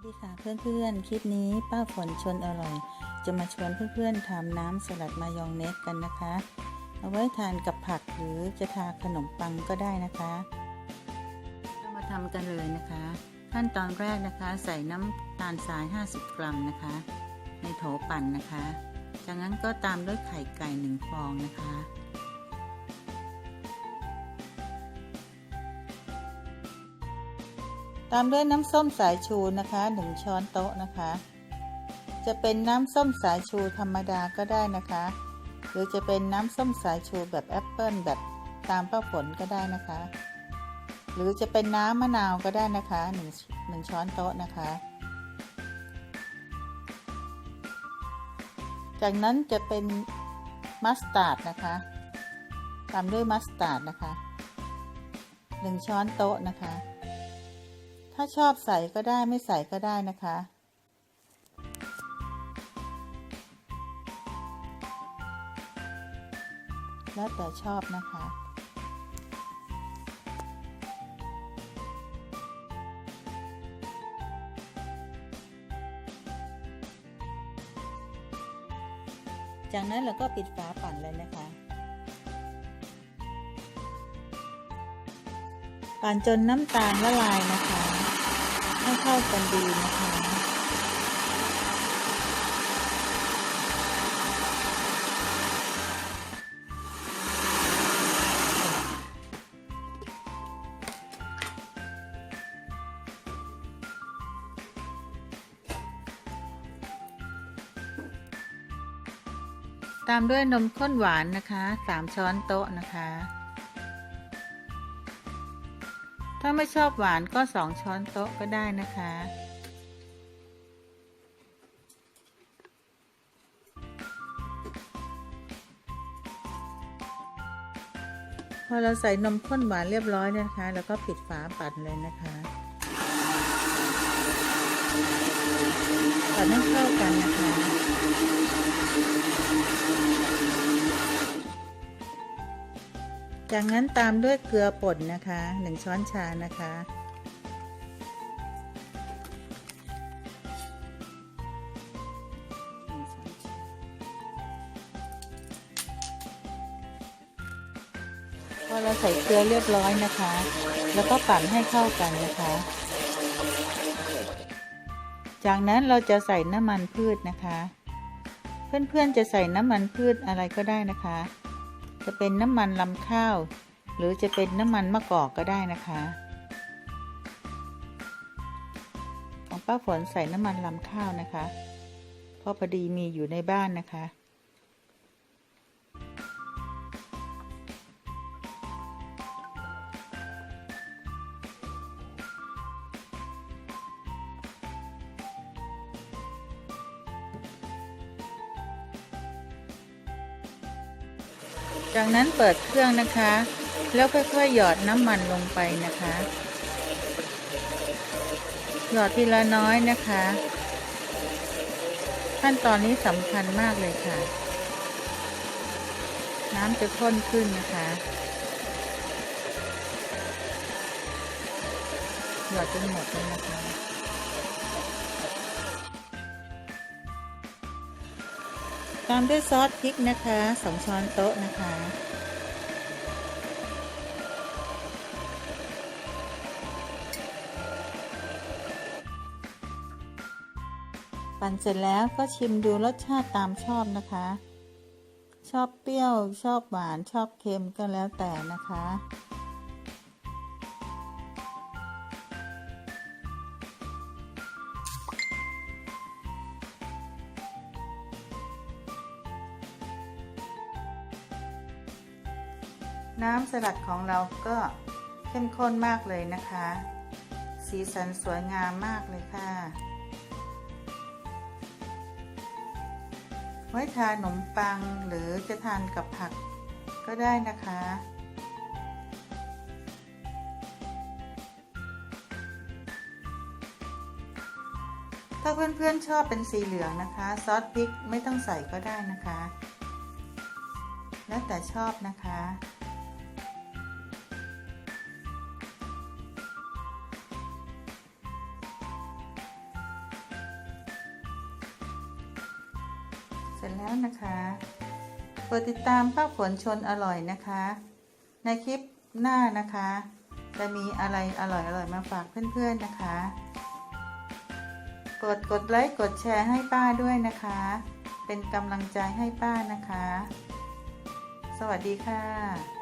สดีค่ะเพื่อนๆ คลิปนี้ป้าฝนชนอร่อย จะมาชวนเพื่อนๆทำน้ำสลัดมายองเนสกันนะคะ เอาไว้ทานกับผักหรือจะทาขนมปังก็ได้นะคะ เรามาทำกันเลยนะคะ ขั้นตอนแรกนะคะ ใส่น้ำตาลทราย 50 กรัมนะคะ ในโถปั่นนะคะ จากนั้นก็ตามด้วยไข่ไก่หนึ่งฟองนะคะ ตามด้วยน้ำส้มสายชูนะคะหนึ่งช้อนโต๊ะนะคะ จะเป็นน้ำส้มสายชูธรรมดาก็ได้นะคะ หรือจะเป็นน้ำส้มสายชูแบบแอปเปิลแบบตามป้าฝนก็ได้นะคะ หรือจะเป็นน้ำมะนาวก็ได้นะคะหนึ่งหนึ่งช้อนโต๊ะนะคะ จากนั้นจะเป็นมัสตาร์ดนะคะ ตามด้วยมัสตาร์ดนะคะหนึ่งช้อนโต๊ะนะคะ ถ้าชอบใส่ก็ได้ไม่ใส่ก็ได้นะคะ แล้วแต่ชอบนะคะจากนั้นเราก็ปิดฝาปั่นเลยนะคะ ปั่นจนน้ำตาลละลายนะคะ ให้เข้ากันดีนะคะ ตามด้วยนมข้นหวานนะคะ 3 ช้อนโต๊ะนะคะ ถ้าไม่ชอบหวานก็2ช้อนโต๊ะก็ได้นะคะ พอเราใส่นมข้นหวานเรียบร้อยนะคะ แล้วก็ปิดฝาปั่นเลยนะคะปั่นให้เข้ากันนะคะ จากนั้นตามด้วยเกลือป่นนะคะหนึ่งช้อนชานะคะ พอเราใส่เกลือเรียบร้อยนะคะ แล้วก็ปั่นให้เข้ากันนะคะ จากนั้นเราจะใส่น้ำมันพืชนะคะ เพื่อนๆจะใส่น้ำมันพืชอะไรก็ได้นะคะ จะเป็นน้ำมันลำข้าว หรือจะเป็นน้ำมันมะกอกก็ได้นะคะ ของป้าฝนใส่น้ำมันลำข้าวนะคะ เพราะพอดีมีอยู่ในบ้านนะคะ จากนั้นเปิดเครื่องนะคะ แล้วค่อยๆหยอดน้ำมันลงไปนะคะ หยอดทีละน้อยนะคะ ขั้นตอนนี้สำคัญมากเลยค่ะ น้ำจะข้นขึ้นนะคะหยอดจนหมดเลยนะคะ ตามด้วยซอสพริกนะคะสองช้อนโต๊ะนะคะ ปั่นเสร็จแล้วก็ชิมดูรสชาติตามชอบนะคะ ชอบเปรี้ยวชอบหวานชอบเค็มก็แล้วแต่นะคะ น้ำสลัดของเราก็เข้มข้นมากเลยนะคะ สีสันสวยงามมากเลยค่ะ ไว้ทานขนมปังหรือจะทานกับผักก็ได้นะคะ ถ้าเพื่อนๆชอบเป็นสีเหลืองนะคะ ซอสพริกไม่ต้องใส่ก็ได้นะคะ แล้วแต่ชอบนะคะ สร็จแล้วนะคะเปิดติดตามป้าฝนชนอร่อยนะคะ ในคลิปหน้านะคะ จะมีอะไรอร่อยๆมาฝากเพื่อนๆนะคะ กดกดไลค์กดแชร์ให้ป้าด้วยนะคะ เป็นกำลังใจให้ป้านะคะ สวัสดีค่ะ